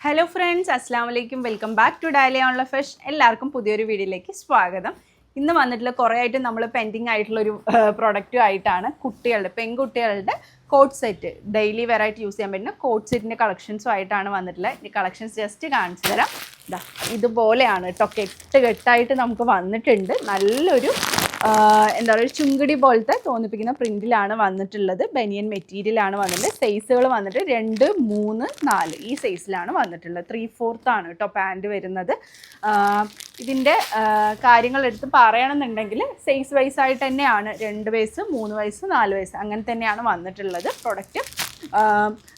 Hello friends അസ്സാം വലൈക്കും welcome back to daily online fresh എല്ലാവർക്കും പുതിയൊരു വീഡിയോയിലേക്ക് സ്വാഗതം. ഇന്ന് വന്നിട്ടുള്ള കുറേ ആയിട്ട് നമ്മൾ പെൻഡിങ് ആയിട്ടുള്ള ഒരു പ്രൊഡക്റ്റും ആയിട്ടാണ് കുട്ടികളുടെ പെൺകുട്ടികളുടെ coat set daily variety use ചെയ്യാൻ പറ്റുന്ന കോട്ട് സെറ്റിന്റെ കളക്ഷൻസും ആയിട്ടാണ് വന്നിട്ടുള്ളത്. ഈ കളക്ഷൻസ് ജസ്റ്റ് കാണിച്ചു തരാം. ഇതാ ഇതുപോലെയാണ് കേട്ടോ. കെട്ട് കെട്ടായിട്ട് നമുക്ക് വന്നിട്ടുണ്ട്. നല്ലൊരു എന്താ പറയുക ചുങ്കടി പോലത്തെ തോന്നിപ്പിക്കുന്ന പ്രിന്റിലാണ് വന്നിട്ടുള്ളത്. ബനിയൻ മെറ്റീരിയലാണ് വന്നിട്ടുള്ളത്. സൈസുകൾ വന്നിട്ട് രണ്ട് മൂന്ന് നാല് ഈ സൈസിലാണ് വന്നിട്ടുള്ളത്. ത്രീ ഫോർത്ത് ആണ് കേട്ടോ പാന്റ് വരുന്നത്. ഇതിന്റെ കാര്യങ്ങളെടുത്ത് പറയണമെന്നുണ്ടെങ്കിൽ സൈസ് വൈസ് ആയിട്ട് തന്നെയാണ്. രണ്ട് വയസ്സ് മൂന്ന് വയസ്സ് നാല് വയസ്സ് അങ്ങനെ തന്നെയാണ് വന്നിട്ടുള്ളത് പ്രൊഡക്റ്റ്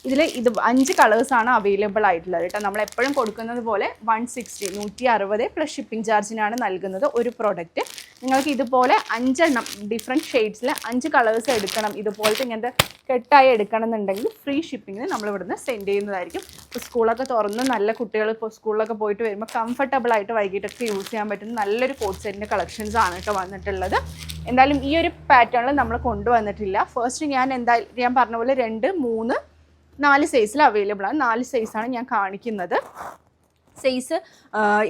ഇതിൽ ഇത് അഞ്ച് കളേഴ്സാണ് അവൈലബിൾ ആയിട്ടുള്ളത് കേട്ടോ. നമ്മൾ എപ്പോഴും കൊടുക്കുന്നത് പോലെ വൺ സിക്സ്റ്റി നൂറ്റി അറുപത് പ്ലസ് ഷിപ്പിംഗ് ചാർജിനാണ് നൽകുന്നത് ഒരു പ്രോഡക്റ്റ് നിങ്ങൾക്ക് ഇതുപോലെ അഞ്ചെണ്ണം ഡിഫറെന്റ് ഷെയ്ഡ്സിൽ അഞ്ച് കളേഴ്സ് എടുക്കണം. ഇതുപോലത്തെ ഇങ്ങനത്തെ കെട്ടായി എടുക്കണം എന്നുണ്ടെങ്കിൽ ഫ്രീ ഷിപ്പിങ്ങിന് നമ്മൾ ഇവിടുന്ന് സെൻഡ് ചെയ്യുന്നതായിരിക്കും. ഇപ്പോൾ സ്കൂളൊക്കെ തുറന്ന് നല്ല കുട്ടികൾ ഇപ്പോൾ സ്കൂളിലൊക്കെ പോയിട്ട് വരുമ്പോൾ കംഫർട്ടബിൾ ആയിട്ട് വൈകിട്ടൊക്കെ യൂസ് ചെയ്യാൻ പറ്റുന്ന നല്ലൊരു കോട്ട് സെറ്റിന്റെ കളക്ഷൻസ് ആണ് കേട്ടോ വന്നിട്ടുള്ളത്. എന്തായാലും ഈ ഒരു പാറ്റേണിൽ നമ്മൾ കൊണ്ടുവന്നിട്ടില്ല. ഫസ്റ്റ് ഞാൻ എന്തായാലും ഞാൻ പറഞ്ഞ പോലെ രണ്ട് മൂന്ന് നാല് സൈസിൽ അവൈലബിൾ ആണ്. നാല് സൈസാണ് ഞാൻ കാണിക്കുന്നത്. സൈസ്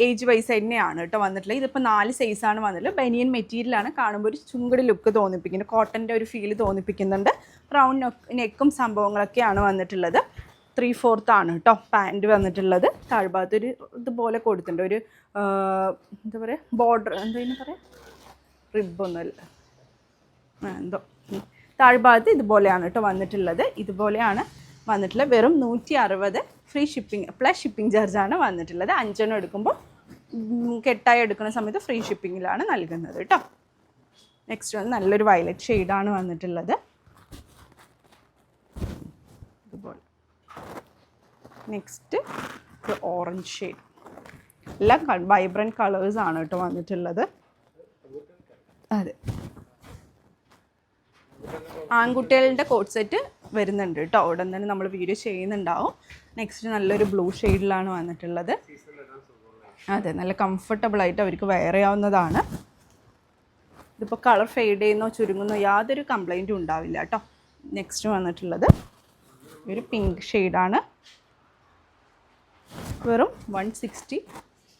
ഏജ് വൈസ് തന്നെയാണ് കേട്ടോ വന്നിട്ടുള്ളത്. ഇതിപ്പോൾ നാല് സൈസാണ് വന്നിട്ടുള്ളത്. ബനിയൻ മെറ്റീരിയലാണ് കാണുമ്പോൾ ഒരു ചുങ്കടി ലുക്ക് തോന്നിപ്പിക്കുന്നുണ്ട് കോട്ടന്റെ ഒരു ഫീൽ തോന്നിപ്പിക്കുന്നുണ്ട്. റൗണ്ട് നെക്കും സംഭവങ്ങളൊക്കെയാണ് വന്നിട്ടുള്ളത്. ത്രീ ഫോർത്ത് ആണ് കേട്ടോ പാന്റ് വന്നിട്ടുള്ളത്. താഴ്ഭാഗത്ത് ഒരു ഇതുപോലെ കൊടുത്തിട്ടുണ്ട്. ഒരു എന്താ പറയുക ബോർഡർ എന്താ പറയുക റിബൊന്നുമല്ല എന്തോ. താഴ്ഭാഗത്ത് ഇതുപോലെയാണ് കേട്ടോ വന്നിട്ടുള്ളത്. ഇതുപോലെയാണ് വന്നിട്ടുള്ളത് വെറും നൂറ്റി അറുപത് ഫ്രീ ഷിപ്പിംഗ് പ്ലസ് ഷിപ്പിംഗ് ചാർജാണ് വന്നിട്ടുള്ളത്. അഞ്ചെണ്ണം എടുക്കുമ്പോൾ കെട്ടായി എടുക്കുന്ന സമയത്ത് ഫ്രീ ഷിപ്പിങ്ങിലാണ് നൽകുന്നത് കേട്ടോ നെക്സ്റ്റ് വന്ന് നല്ലൊരു വയലറ്റ് ഷെയ്ഡാണ് വന്നിട്ടുള്ളത്. ഇതുപോലെ. നെക്സ്റ്റ് ഓറഞ്ച് ഷെയ്ഡ് എല്ലാം വൈബ്രന്റ് കളേഴ്സ് ആണ് കേട്ടോ വന്നിട്ടുള്ളത്. അതെ. ആൺകുട്ടികളുടെ കോട്ട് സെറ്റ് വരുന്നുണ്ട് കേട്ടോ. ഉടൻ തന്നെ നമ്മൾ വീഡിയോ ചെയ്യുന്നുണ്ടാവും. നെക്സ്റ്റ് നല്ലൊരു ബ്ലൂ ഷെയ്ഡിലാണ് വന്നിട്ടുള്ളത്. അതെ നല്ല കംഫർട്ടബിൾ ആയിട്ട് അവർക്ക് വെയർ ചെയ്യാവുന്നതാണ്. ഇതിപ്പോൾ കളർ ഫെയ്ഡ് ചെയ്യുന്നോ ചുരുങ്ങുന്നോ യാതൊരു കംപ്ലൈന്റും ഉണ്ടാവില്ല കേട്ടോ. നെക്സ്റ്റ് വന്നിട്ടുള്ളത്. ഒരു പിങ്ക് ഷെയ്ഡാണ് വെറും വൺ സിക്സ്റ്റി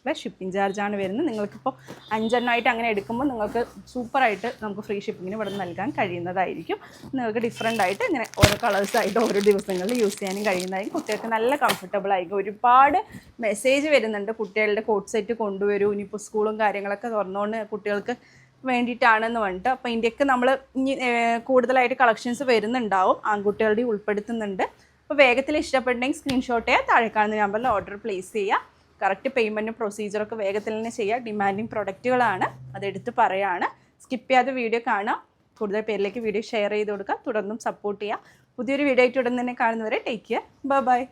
പ്ലസ് ഷിപ്പിംഗ് ചാർജാണ് വരുന്നത്. നിങ്ങൾക്കിപ്പോൾ അഞ്ചെണ്ണമായിട്ട് അങ്ങനെ എടുക്കുമ്പോൾ നിങ്ങൾക്ക് സൂപ്പറായിട്ട് നമുക്ക് ഫ്രീ ഷിപ്പിങ്ങിന് ഇവിടെ നൽകാൻ കഴിയുന്നതായിരിക്കും. നിങ്ങൾക്ക് ഡിഫറെന്റ് ആയിട്ട് ഇങ്ങനെ ഓരോ കളേഴ്സായിട്ട് ഓരോ ദിവസങ്ങളിൽ യൂസ് ചെയ്യാനും കഴിയുന്നതായിരിക്കും. കുട്ടികൾക്ക് നല്ല കംഫർട്ടബിൾ ആയിരിക്കും. ഒരുപാട് മെസ്സേജ് വരുന്നുണ്ട്. കുട്ടികളുടെ കോട്ട് സെറ്റ് കൊണ്ടുവരൂ. ഇനിയിപ്പോൾ സ്കൂളും കാര്യങ്ങളൊക്കെ തുറന്നുകൊണ്ട് കുട്ടികൾക്ക് വേണ്ടിയിട്ടാണെന്ന് പറഞ്ഞിട്ട്. അപ്പോൾ ഇന്ത്യയ്ക്ക് നമ്മൾ ഇനി കൂടുതലായിട്ട് കളക്ഷൻസ് വരുന്നുണ്ടാവും. ആൺകുട്ടികളുടെ ഉൾപ്പെടുത്തുന്നുണ്ട്. അപ്പോൾ വേഗത്തിൽ ഇഷ്ടപ്പെട്ടെങ്കിൽ സ്ക്രീൻഷോട്ട് ചെയ്യുക താഴെ കാണുന്ന നമ്പറിൽ ഓർഡർ പ്ലേസ് ചെയ്യുക കറക്റ്റ് പേയ്മെന്റും പ്രൊസീജിയറൊക്കെ വേഗത്തിൽ തന്നെ ചെയ്യുക ഡിമാൻഡിങ് പ്രൊഡക്റ്റുകളാണ് അതെടുത്ത് പറയുകയാണ് സ്കിപ്പ് ചെയ്യാതെ വീഡിയോ കാണുക കൂടുതൽ പേരിലേക്ക് വീഡിയോ ഷെയർ ചെയ്ത് കൊടുക്കുക തുടർന്നും സപ്പോർട്ട് ചെയ്യുക പുതിയൊരു വീഡിയോ ആയിട്ട് ഉടൻ തന്നെ കാണുന്നവരെ ടേക്ക് കെയർ ബൈ ബൈ